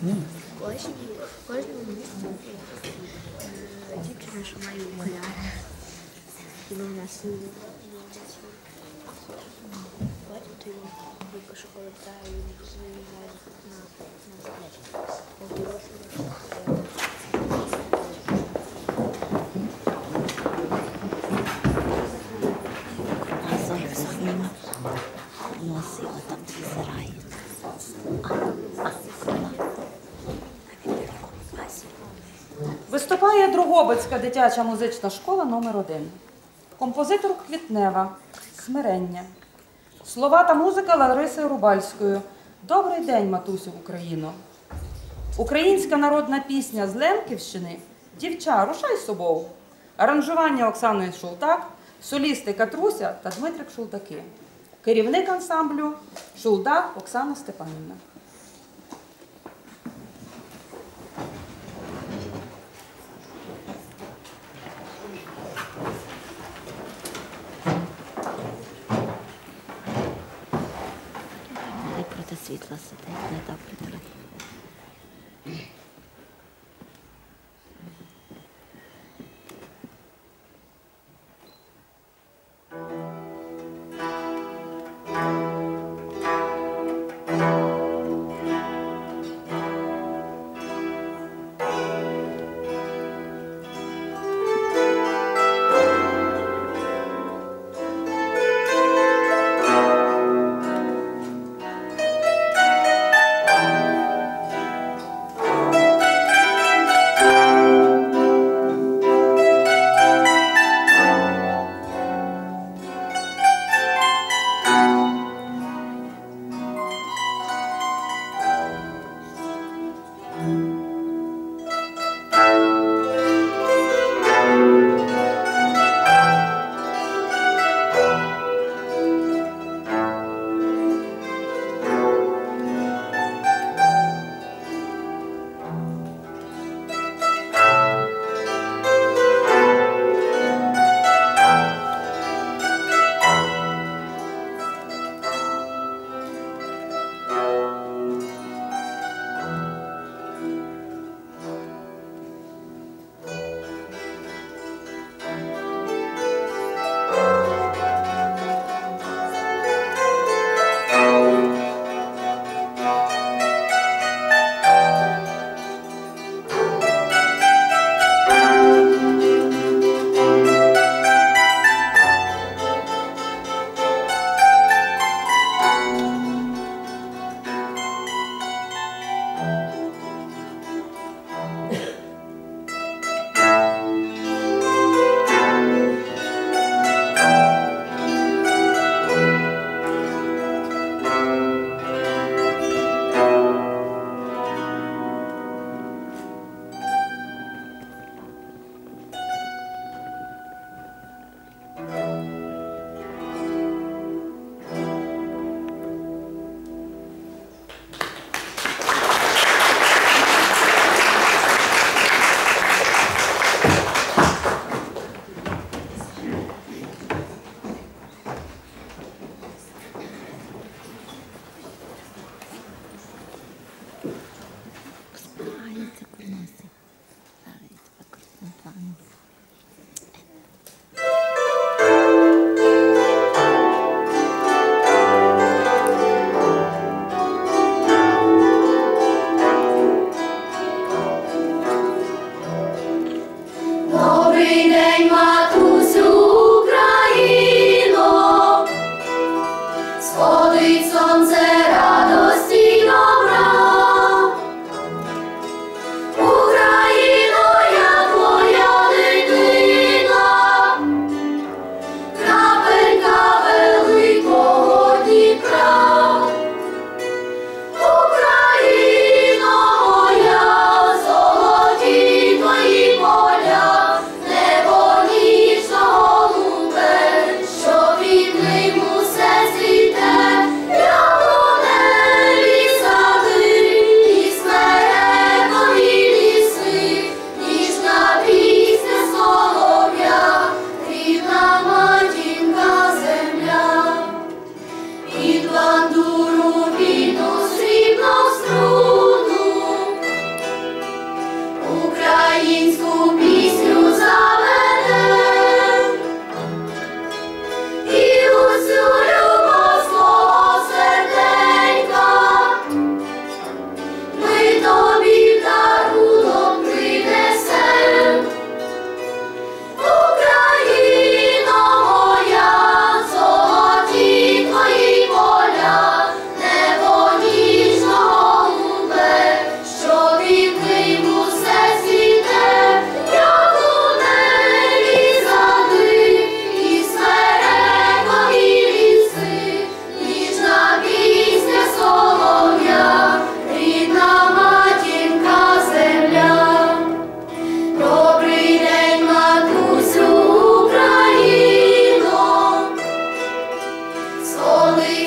Кожній, кожному місці дівчина, що має окуляри. Ми в нас він що повертає і виїжджає на Виступає Другобицька дитяча музична школа номер 1 Композитор Квітнева. Смирення. Слова та музика Лариси Рубальської. Добрий день, матусю Україно. Українська народна пісня з Лемківщини Дівча, рушай собою. Аранжування Оксани Шултак, солісти Катруся та Дмитрик Шулдаки. Керівник ансамблю Шулдак Оксана Степанівна. світла сидить, не добре трохи. Only.